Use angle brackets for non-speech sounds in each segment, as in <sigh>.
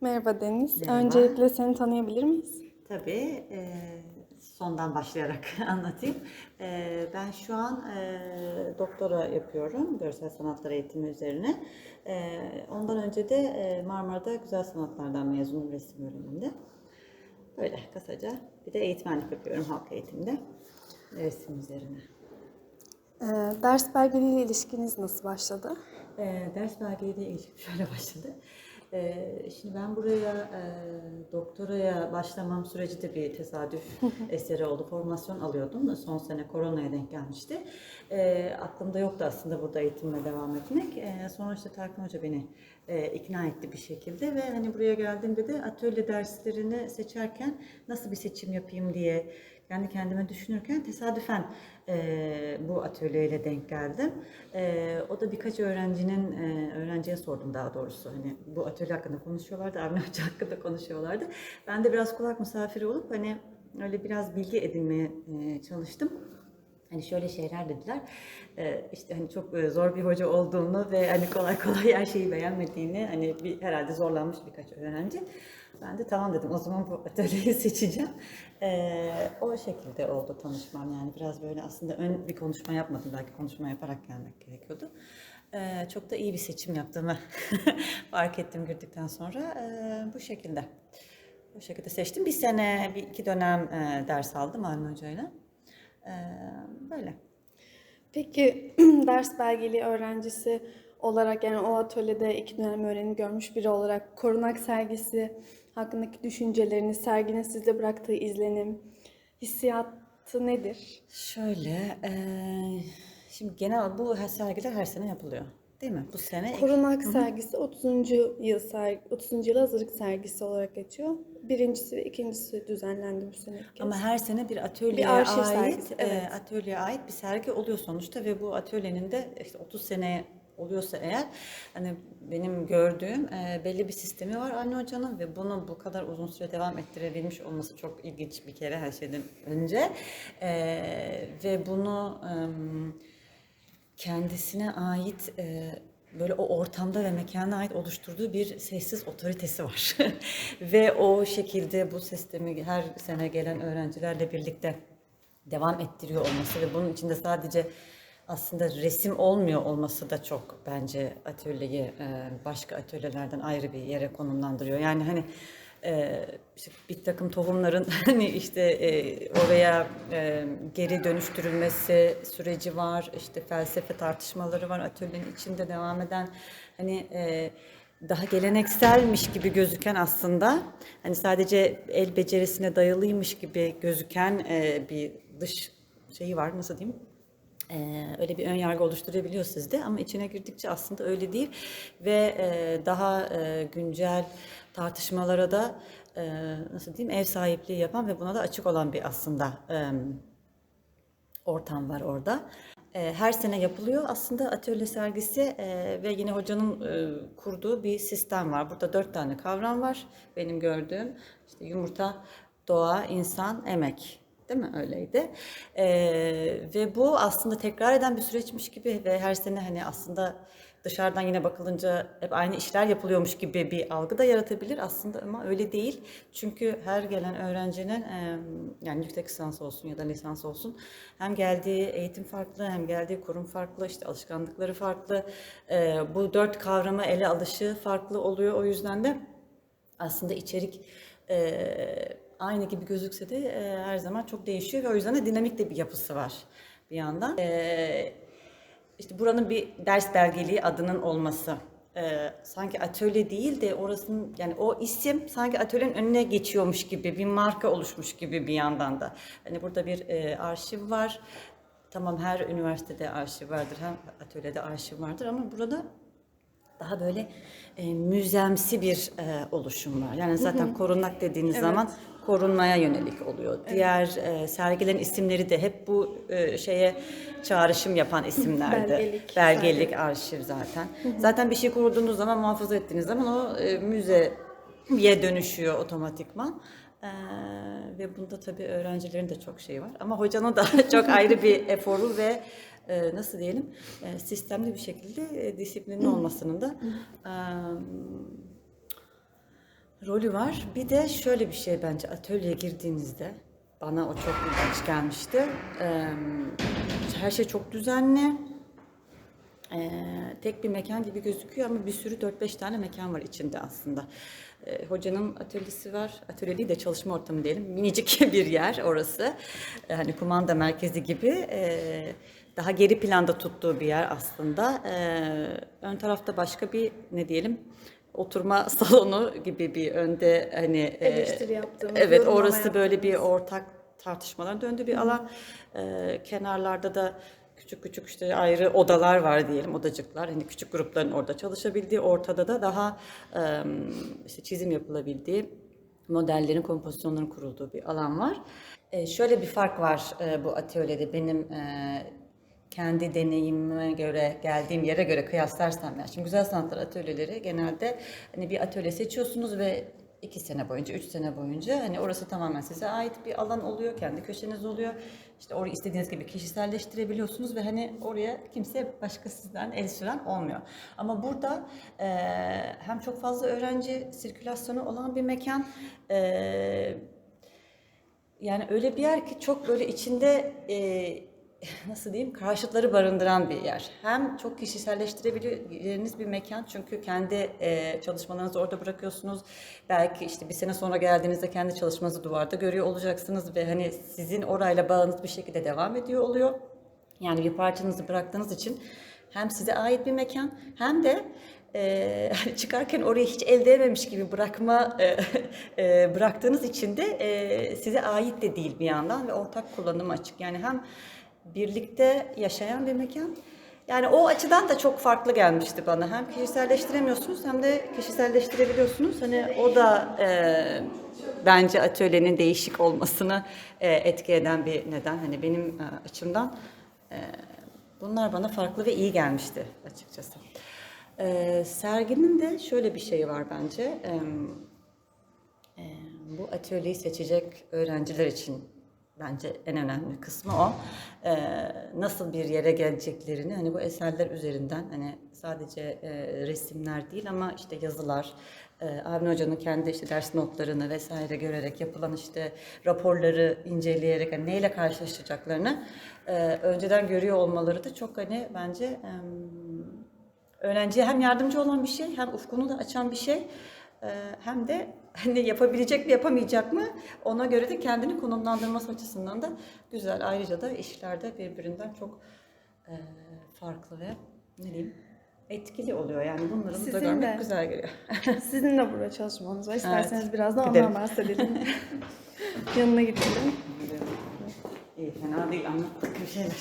Merhaba Deniz. Merhaba. Öncelikle seni tanıyabilir miyiz? Tabii, e, sondan başlayarak <laughs> anlatayım. E, ben şu an e, doktora yapıyorum, görsel sanatlar eğitimi üzerine. E, ondan önce de e, Marmara'da Güzel Sanatlardan mezunum resim bölümünde. Böyle kısaca. Bir de eğitmenlik yapıyorum halk eğitimde, resim üzerine. Ee, ders belgeleriyle ilişkiniz nasıl başladı? E, ders belgeleriyle ilişkin <laughs> şöyle başladı. E, şimdi ben buraya e, doktoraya başlamam süreci de bir tesadüf eseri oldu. Formasyon alıyordum da son sene koronaya denk gelmişti. E, aklımda yoktu aslında burada eğitimle devam etmek. E, sonra işte Tarkan Hoca beni e, ikna etti bir şekilde ve hani buraya geldiğimde de atölye derslerini seçerken nasıl bir seçim yapayım diye kendi kendime düşünürken tesadüfen e, bu atölyeyle denk geldim. E, o da birkaç öğrencinin, e, öğrenciye sordum daha doğrusu. Hani bu atölye hakkında konuşuyorlardı, Avni Hoca hakkında konuşuyorlardı. Ben de biraz kulak misafiri olup hani öyle biraz bilgi edinmeye e, çalıştım. Hani şöyle şeyler dediler. Ee, işte hani çok e, zor bir hoca olduğunu ve hani kolay kolay her şeyi beğenmediğini hani bir herhalde zorlanmış birkaç öğrenci. Ben de tamam dedim o zaman bu atölyeyi <laughs> seçeceğim. Ee, o şekilde oldu tanışmam yani biraz böyle aslında ön bir konuşma yapmadım belki konuşma yaparak gelmek gerekiyordu. Ee, çok da iyi bir seçim yaptığımı <laughs> fark ettim girdikten sonra bu şekilde. Bu şekilde seçtim. Bir sene, bir iki dönem e, ders aldım Avni Hoca'yla. Ee, böyle. Peki <clears throat> ders belgeli öğrencisi olarak yani o atölyede iki dönem öğrenim görmüş biri olarak Korunak sergisi hakkındaki düşünceleriniz, serginin sizde bıraktığı izlenim, hissiyatı nedir? Şöyle, eee, şimdi genel bu her sergiler her sene yapılıyor. Değil mi? Bu sene ilk- Korunak sergisi 30. yıl sergi, 30. yıl hazırlık sergisi olarak geçiyor. Birincisi ve ikincisi düzenlendi bu sene. ama her sene bir atölyeye Bir arşiv ait, sergisi, eee, evet. atölyeye ait bir sergi oluyor sonuçta ve bu atölyenin de işte 30 sene oluyorsa eğer hani benim gördüğüm eee, belli bir sistemi var Avni Hoca'nın ve bunu bu kadar uzun süre devam ettirebilmiş olması çok ilginç bir kere her şeyden önce Eee, ve bunu em, kendisine ait e, böyle o ortamda ve mekana ait oluşturduğu bir sessiz otoritesi var. <laughs> ve o şekilde bu sistemi her sene gelen öğrencilerle birlikte devam ettiriyor olması ve bunun içinde sadece aslında resim olmuyor olması da çok bence atölyeyi e, başka atölyelerden ayrı bir yere konumlandırıyor. Yani hani e, işte bir takım tohumların <laughs> hani işte e, oraya e, geri dönüştürülmesi süreci var. İşte felsefe tartışmaları var atölyenin içinde devam eden. Hani e, daha gelenekselmiş gibi gözüken aslında hani sadece el becerisine dayalıymış gibi gözüken e, bir dış şeyi var nasıl diyeyim ee, öyle bir ön yargı oluşturabiliyor sizde ama içine girdikçe aslında öyle değil ve e, daha e, güncel tartışmalara da e, nasıl diyeyim ev sahipliği yapan ve buna da açık olan bir aslında e, ortam var orada. E, Her sene yapılıyor aslında atölye sergisi e, ve yine hocanın e, kurduğu bir sistem var. Burada dört tane kavram var benim gördüğüm. İşte yumurta, doğa, insan, emek. Değil mi? Öyleydi. E, ve bu aslında tekrar eden bir süreçmiş gibi ve her sene hani aslında dışarıdan yine bakılınca hep aynı işler yapılıyormuş gibi bir algı da yaratabilir aslında ama öyle değil. Çünkü her gelen öğrencinin yani yüksek lisans olsun ya da lisans olsun hem geldiği eğitim farklı hem geldiği kurum farklı işte alışkanlıkları farklı. Bu dört kavramı ele alışı farklı oluyor. O yüzden de aslında içerik aynı gibi gözükse de her zaman çok değişiyor ve o yüzden de dinamik de bir yapısı var bir yandan. İşte buranın bir ders belgeliği adının olması. Ee, sanki atölye değil de orasının yani o isim sanki atölyenin önüne geçiyormuş gibi bir marka oluşmuş gibi bir yandan da. Hani burada bir e, arşiv var. Tamam her üniversitede arşiv vardır, her atölyede arşiv vardır ama burada daha böyle e, müzemsi bir e, oluşum var. Yani zaten korunak dediğiniz zaman korunmaya yönelik oluyor. Diğer e, sergilerin isimleri de hep bu e, şeye çağrışım yapan <laughs> isimlerdi. Belgelik, Belgelik, arşiv zaten. Zaten bir şey kurduğunuz zaman, muhafaza ettiğiniz zaman o e, müzeye dönüşüyor otomatikman. E, ve bunda tabii öğrencilerin de çok şeyi var. Ama hocanın da <laughs> çok ayrı bir <laughs> eforu ve e, nasıl diyelim e, sistemli bir şekilde e, disiplinli olmasının da e, rolü var. Bir de şöyle bir şey bence atölyeye girdiğinizde bana o çok ilginç gelmişti. Ee, her şey çok düzenli. Ee, tek bir mekan gibi gözüküyor ama bir sürü 4-5 tane mekan var içinde aslında. Ee, hocanın atölyesi var. Atölye değil de çalışma ortamı diyelim. Minicik <laughs> bir yer orası. Ee, hani kumanda merkezi gibi. Ee, daha geri planda tuttuğu bir yer aslında. Ee, ön tarafta başka bir ne diyelim oturma <laughs> salonu gibi bir önde hani e, Eleştiri yaptığımız, Evet orası böyle bir yaptığımız. ortak tartışmaların döndüğü bir alan. Ee, kenarlarda da küçük küçük işte ayrı odalar var diyelim, odacıklar. Hani küçük grupların orada çalışabildiği, ortada da daha işte çizim yapılabildiği, modellerin, kompozisyonların kurulduğu bir alan var. E, şöyle bir fark var e, bu atölyede benim kendi deneyimime göre, geldiğim yere göre kıyaslarsam yani. Şimdi güzel sanatlar atölyeleri genelde hani bir atölye seçiyorsunuz ve iki sene boyunca, üç sene boyunca hani orası tamamen size ait bir alan oluyor, kendi köşeniz oluyor. İşte orayı istediğiniz gibi kişiselleştirebiliyorsunuz ve hani oraya kimse başka sizden el süren olmuyor. Ama burada eee, hem çok fazla öğrenci sirkülasyonu olan bir mekan, eee yani öyle bir yer ki çok böyle içinde e, <laughs> nasıl diyeyim karşıtları barındıran bir yer. Hem çok kişiselleştirebileceğiniz bir mekan çünkü kendi e, çalışmalarınızı orada bırakıyorsunuz. Belki işte bir sene sonra geldiğinizde kendi çalışmanızı duvarda görüyor olacaksınız ve hani sizin orayla bağınız bir şekilde devam ediyor oluyor. Yani bir parçanızı bıraktığınız için hem size ait bir mekan hem de e, <laughs> çıkarken orayı hiç elde edememiş gibi bırakma e, <laughs> e, bıraktığınız için de e, size ait de değil bir yandan ve ortak kullanıma açık. Yani hem birlikte yaşayan bir mekan. Yani o açıdan da çok farklı gelmişti bana. Hem kişiselleştiremiyorsunuz hem de kişiselleştirebiliyorsunuz. Hani o da e, bence atölyenin değişik olmasını e, etki eden bir neden. Hani benim e, açımdan e, bunlar bana farklı ve iyi gelmişti açıkçası. E, serginin de şöyle bir şey var bence. E, e, bu atölyeyi seçecek öğrenciler için bence en önemli kısmı o. E, nasıl bir yere geleceklerini hani bu eserler üzerinden hani sadece e, resimler değil ama işte yazılar, e, Avni Hoca'nın kendi işte ders notlarını vesaire görerek yapılan işte raporları inceleyerek hani neyle karşılaşacaklarını e, önceden görüyor olmaları da çok hani bence em, öğrenciye hem yardımcı olan bir şey hem ufkunu da açan bir şey e, hem de hani yapabilecek mi yapamayacak mı ona göre de kendini konumlandırması açısından da güzel. Ayrıca da işlerde birbirinden çok e, farklı ve ne diyeyim etkili oluyor yani bunları da Sizin görmek de. güzel geliyor. <laughs> Sizin de burada çalışmanız var. İsterseniz biraz da ondan bahsedelim. <laughs> Yanına gidelim. İyi fena değil anlattık bir şeyler.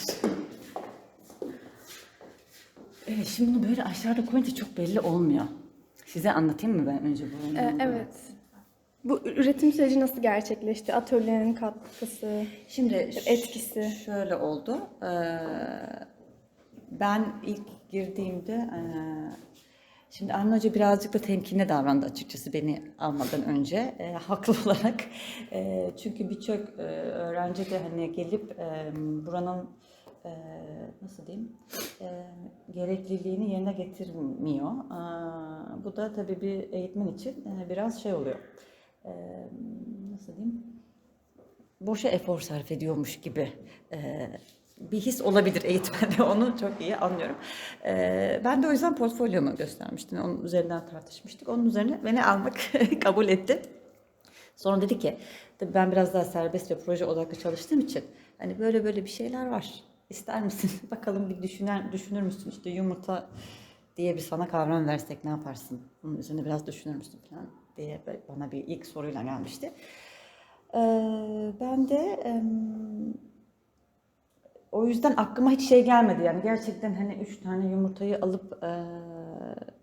Evet şimdi bunu böyle aşağıda koyunca çok belli olmuyor. Size anlatayım mı ben önce bu? Ee, evet. Bu üretim süreci nasıl gerçekleşti? Atölyenin katkısı. Şimdi Etkisi. şöyle oldu. Ee, ben ilk girdiğimde e, şimdi Avni Hoca birazcık da temkinli davrandı açıkçası beni almadan önce e, <laughs> haklı olarak. E, çünkü birçok e, öğrenci de hani gelip e, buranın e, nasıl diyeyim e, gerekliliğini yerine getirmiyor. Aa, bu da tabii bir eğitmen için e, biraz şey oluyor. Nasıl diyeyim? boşa efor sarf ediyormuş gibi bir his olabilir eğitmende <laughs> onu çok iyi anlıyorum. Ben de o yüzden portfolyomu göstermiştim. Onun üzerinden tartışmıştık. Onun üzerine beni almak <laughs> kabul etti. Sonra dedi ki tabii ben biraz daha serbest ve proje odaklı çalıştığım için hani böyle böyle bir şeyler var. İster misin? <laughs> Bakalım bir düşünür, düşünür müsün? İşte yumurta diye bir sana kavram versek ne yaparsın? Bunun üzerine biraz düşünür müsün falan diye bana bir ilk soruyla gelmişti. Ee, ben de o yüzden aklıma hiç şey gelmedi yani gerçekten hani üç tane yumurtayı alıp e,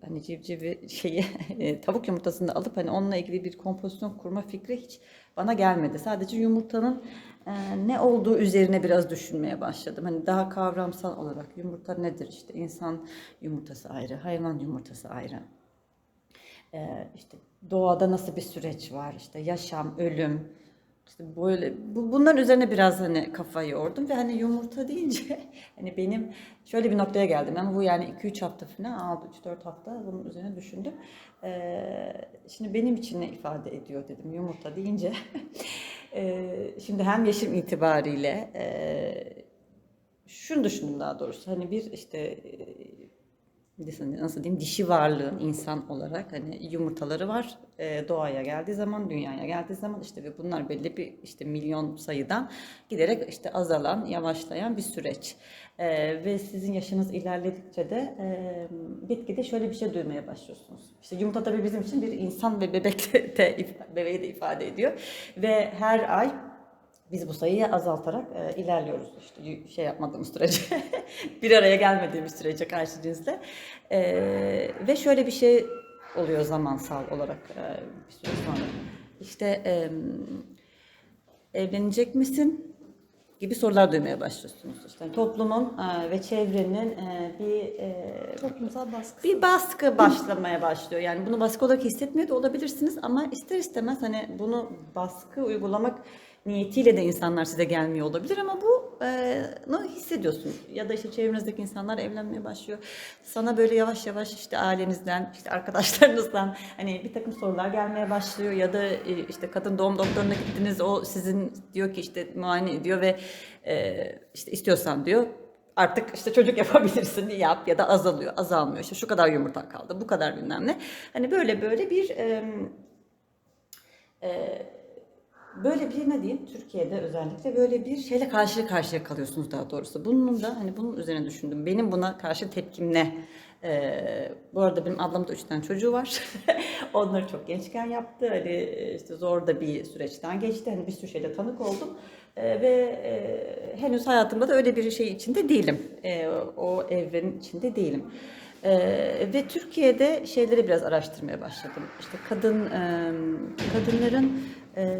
hani civcivi şeyi <laughs> e, tavuk yumurtasını alıp hani onunla ilgili bir kompozisyon kurma fikri hiç bana gelmedi. Sadece yumurtanın e, ne olduğu üzerine biraz düşünmeye başladım. Hani daha kavramsal olarak yumurta nedir işte insan yumurtası ayrı, hayvan yumurtası ayrı. Ee, işte doğada nasıl bir süreç var, işte yaşam, ölüm, işte böyle bu, bunların üzerine biraz hani kafa yordum ve hani yumurta <laughs> deyince hani benim şöyle bir noktaya geldim ama bu yani 2-3 hafta falan aldı 3-4 hafta bunun üzerine düşündüm. Ee, şimdi benim için ne ifade ediyor dedim yumurta deyince. <laughs> Ee, şimdi hem yaşım itibariyle e, şunu düşündüm daha doğrusu hani bir işte e, nasıl diyeyim dişi varlığın insan olarak hani yumurtaları var Ee, doğaya geldiği zaman dünyaya geldiği zaman işte ve bunlar belli bir işte milyon sayıdan giderek işte azalan yavaşlayan bir süreç. Ee, ve sizin yaşınız ilerledikçe de e, gitgide şöyle bir şey duymaya başlıyorsunuz. İşte yumurta tabii bizim için bir insan ve bebek de bebeği de ifade ediyor. Ve her ay biz bu sayıyı azaltarak e, ilerliyoruz işte şey yapmadığımız sürece <laughs> bir araya gelmediğimiz sürece karşı cinsle E, ve şöyle bir şey oluyor zamansal olarak e, bir süre sonra işte e, evlenecek misin gibi sorular duymaya başlıyorsunuz işte toplumun e, ve çevrenin e, bir e, Toplumsal baskı. bir baskı başlamaya başlıyor. Yani bunu baskı olarak hissetmiyor da olabilirsiniz ama ister istemez hani bunu baskı uygulamak niyetiyle de insanlar size gelmiyor olabilir ama bu e, hissediyorsun. Ya da işte çevrenizdeki insanlar evlenmeye başlıyor. Sana böyle yavaş yavaş işte ailenizden, işte arkadaşlarınızdan hani bir takım sorular gelmeye başlıyor ya da e, işte kadın doğum doktoruna gittiniz o sizin diyor ki işte muayene ediyor ve e, işte istiyorsan diyor artık işte çocuk <laughs> yapabilirsin yap ya da azalıyor azalmıyor. İşte şu kadar yumurta kaldı bu kadar bilmem ne. Hani böyle böyle bir e, e, böyle bir ne diyeyim Türkiye'de özellikle böyle bir şeyle karşı karşıya kalıyorsunuz daha doğrusu bunun da hani bunun üzerine düşündüm benim buna karşı tepkim ne Ee, bu arada benim ablamın da üç tane çocuğu var. <laughs> Onları çok gençken yaptı. Hani işte zor da bir süreçten geçti. Hani bir sürü şeyle tanık oldum. Ee, ve e, henüz hayatımda da öyle bir şey içinde değilim. Ee, o evrenin içinde değilim. Ee, ve Türkiye'de şeyleri biraz araştırmaya başladım. İşte kadın e, kadınların e,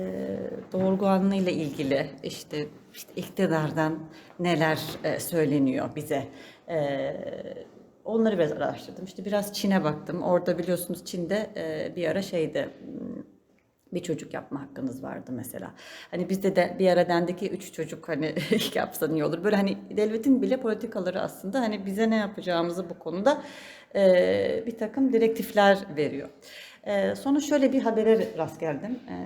doğurganlığıyla ilgili işte, işte iktidardan neler e, söyleniyor bize. E, onları biraz araştırdım. İşte biraz Çin'e baktım. Orada biliyorsunuz Çin'de e, bir ara şeydi bir çocuk yapma hakkınız vardı mesela. Hani bizde de bir ara dendi ki üç çocuk hani <laughs> yapsan iyi olur. Böyle hani devletin bile politikaları aslında hani bize ne yapacağımızı bu konuda e, bir takım direktifler veriyor. E, sonra şöyle bir habere rast geldim. E,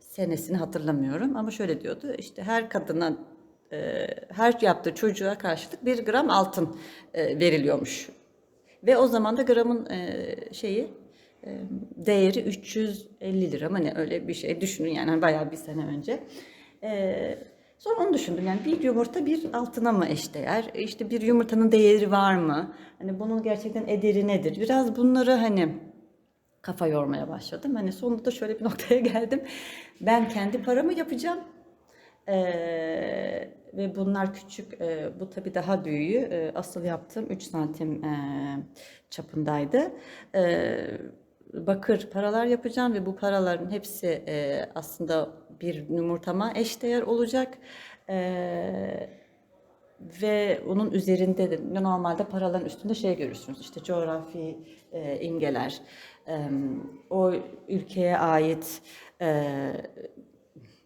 senesini hatırlamıyorum ama şöyle diyordu. İşte her kadına e, her yaptığı çocuğa karşılık bir gram altın e, veriliyormuş. Ve o zaman da gramın e, şeyi e, değeri 350 lira mı ne öyle bir şey düşünün yani hani bayağı bir sene önce. E, sonra onu düşündüm yani bir yumurta bir altına mı eşdeğer? İşte bir yumurtanın değeri var mı? Hani bunun gerçekten ederi nedir? Biraz bunları hani kafa yormaya başladım. Hani sonunda şöyle bir <laughs> noktaya geldim. Ben kendi paramı yapacağım. Ee, ve bunlar küçük, e, bu tabii daha büyüğü. E, asıl yaptığım 3 santim e, çapındaydı. E, bakır paralar yapacağım ve bu paraların hepsi e, aslında bir yumurtama eşdeğer olacak. E, ve onun üzerinde de normalde paraların üstünde şey görürsünüz işte coğrafi e, imgeler, o ülkeye ait e,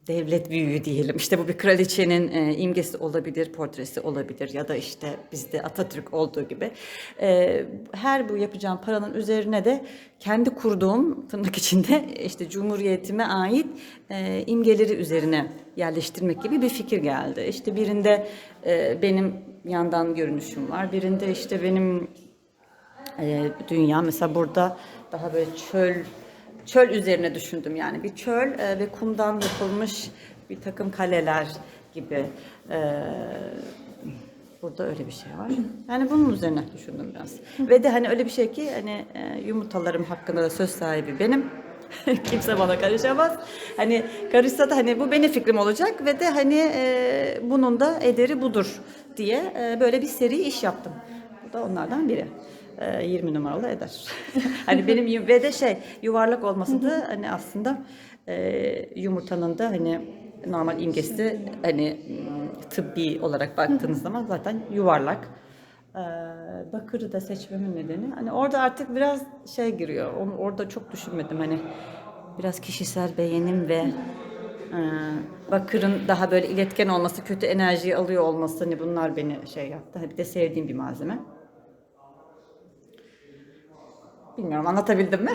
devlet büyüğü diyelim. İşte bu bir kraliçenin e, imgesi olabilir, portresi olabilir ya da işte bizde Atatürk olduğu gibi. E, her bu yapacağım paranın üzerine de kendi kurduğum tırnak içinde işte cumhuriyetime ait imgeleri üzerine yerleştirmek gibi bir fikir geldi. İşte birinde benim yandan görünüşüm var, birinde işte benim dünya mesela burada daha böyle çöl çöl üzerine düşündüm yani bir çöl e, ve kumdan yapılmış bir takım kaleler gibi e, burada öyle bir şey var. Yani bunun üzerine düşündüm biraz. Ve de hani öyle bir şey ki hani e, yumurtalarım hakkında da söz sahibi benim. <laughs> Kimse bana karışamaz. Hani karışsa da hani bu benim fikrim olacak ve de hani e, bunun da ederi budur diye e, böyle bir seri iş yaptım. Bu da onlardan biri. E, 20 numaralı eder. <laughs> hani benim ve de şey yuvarlak olması da hani aslında e, yumurtanın da hani normal imgesi hani tıbbi olarak baktığınız zaman zaten yuvarlak. Ee, Bakır'ı da seçmemin nedeni hani orada artık biraz şey giriyor. Onu orada çok düşünmedim hani biraz kişisel beğenim ve Ee, bakırın daha böyle iletken olması, kötü enerjiyi alıyor olması hani bunlar beni şey yaptı. Bir de sevdiğim bir malzeme. Bilmiyorum anlatabildim mi?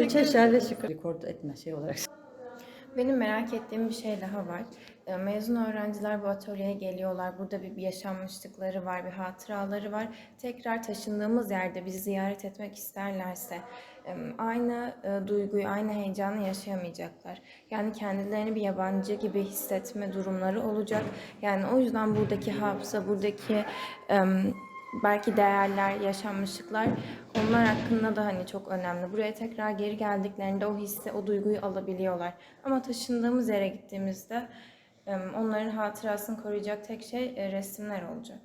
Üç aşağı beş yukarı. Rekord etme şey olarak. Benim merak ettiğim bir şey daha var. Ee, Mezun öğrenciler bu atölyeye geliyorlar. Burada bir, bir yaşanmışlıkları var, bir hatıraları var. Tekrar taşındığımız yerde bizi ziyaret etmek isterlerse aynı e, duyguyu, aynı heyecanı yaşayamayacaklar. Yani kendilerini bir yabancı gibi hissetme durumları olacak. Yani o yüzden buradaki hafıza, buradaki belki değerler, yaşanmışlıklar onlar hakkında da hani çok önemli. Buraya tekrar geri geldiklerinde o hissi, o duyguyu alabiliyorlar. Ama taşındığımız yere gittiğimizde onların hatırasını koruyacak tek şey e, resimler olacak.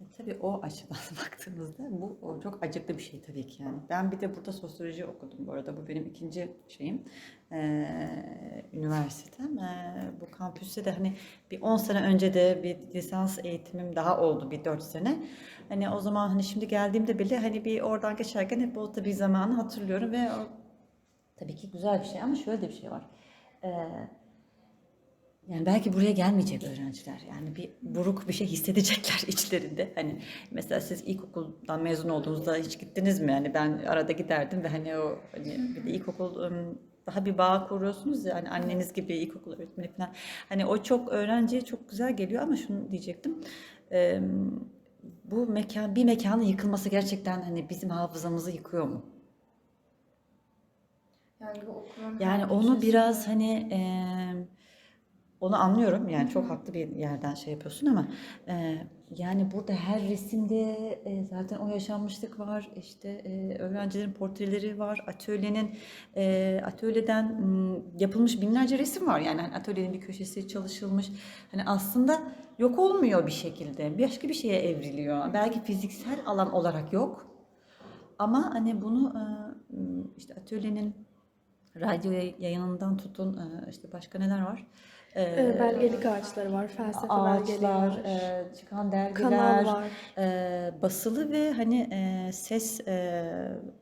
E, Tabii o açıdan <laughs> baktığımızda bu çok acıklı bir şey tabii ki yani. Ben bir de burada sosyoloji okudum bu arada. Bu benim ikinci şeyim. Ee, üniversitem. Ee, bu kampüste de hani bir 10 sene önce de bir lisans eğitimim daha oldu bir 4 sene. Hani o zaman hani şimdi geldiğimde bile hani bir oradan geçerken hep o tabii zamanı hatırlıyorum ve o tabii ki güzel bir şey ama şöyle de bir şey var. Ee, yani belki buraya gelmeyecek öğrenciler. Yani bir buruk bir şey hissedecekler <laughs> içlerinde. Hani mesela siz ilkokuldan mezun olduğunuzda hiç gittiniz mi? Yani ben arada giderdim ve hani o hani bir de ilkokul daha bir bağ kuruyorsunuz ya hani anneniz gibi ilkokul öğretmeni falan. Hani o çok öğrenciye çok güzel geliyor ama şunu diyecektim. Eee, bu mekan bir mekanın yıkılması gerçekten hani bizim hafızamızı yıkıyor mu? Yani Yani onu köşesi- biraz hani eee, onu anlıyorum. Yani çok haklı bir yerden şey yapıyorsun ama eee, yani burada her resimde eee, zaten o yaşanmışlık var. İşte eee, öğrencilerin portreleri var. Atölyenin eee, atölyeden m, yapılmış binlerce resim var. Yani hani atölyenin bir köşesi çalışılmış. Hani aslında yok olmuyor bir şekilde. Başka bir şeye evriliyor. Belki fiziksel alan olarak yok. Ama hani bunu eee, işte atölyenin radyo yayınından tutun e, işte başka neler var? E, belgelik ağaçları var, felsefe belgeleri var. e, çıkan dergiler, Kanal var. e, basılı ve hani e, ses e,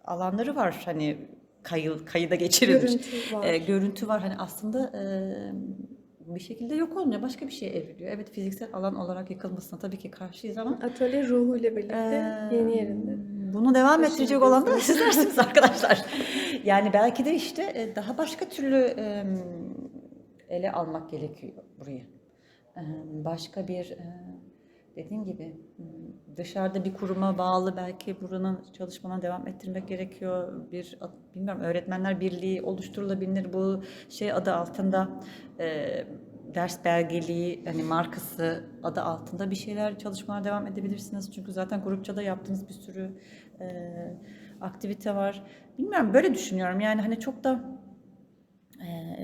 alanları var hani kayı, kayıda geçirilmiş. Görüntü var. E, görüntü var hani aslında e, bir şekilde yok olmuyor başka bir şeye evriliyor. Evet fiziksel alan olarak yıkılmasına tabii ki karşıyız ama Atölye ruhuyla birlikte ee, yeni yerinde. Bunu devam ettirecek olan da sizlersiniz <laughs> arkadaşlar. Yani belki de işte e, daha başka türlü e, ele almak gerekiyor burayı. E, Başka bir e, dediğim gibi m, dışarıda bir kuruma bağlı belki buranın çalışmalarına devam ettirmek gerekiyor. Bir bilmiyorum öğretmenler birliği oluşturulabilir bu şey adı altında e, ders belgeliği hani markası adı altında bir şeyler çalışmalar devam edebilirsiniz. Çünkü zaten grupça da yaptığınız bir sürü e, aktivite var. Bilmiyorum böyle düşünüyorum. Yani hani çok da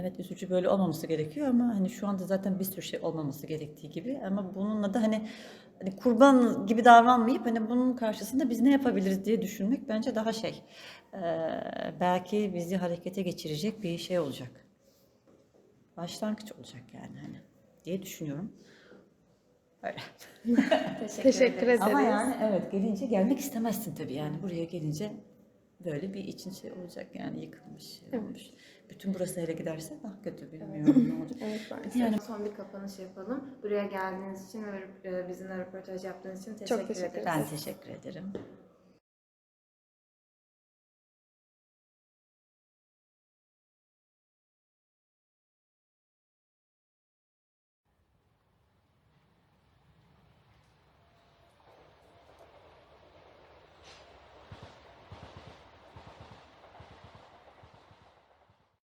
Evet üzücü böyle olmaması gerekiyor ama hani şu anda zaten bir sürü şey olmaması gerektiği gibi ama bununla da hani, hani kurban gibi davranmayıp hani bunun karşısında biz ne yapabiliriz diye düşünmek bence daha şey ee, belki bizi harekete geçirecek bir şey olacak. Başlangıç olacak yani hani diye düşünüyorum. Öyle. <laughs> Teşekkür, Teşekkür ederiz. ederiz. Ama yani evet gelince gelmek istemezsin tabii yani buraya gelince böyle bir için şey olacak yani yıkılmış şey olmuş. Bütün burası hele giderse daha kötü bilmiyorum ne <laughs> olacak. Evet maalesef. Yani Son bir kapanış yapalım. Buraya geldiğiniz için ve e, bizimle röportaj yaptığınız için teşekkür, teşekkür ederiz. ben teşekkür ederim.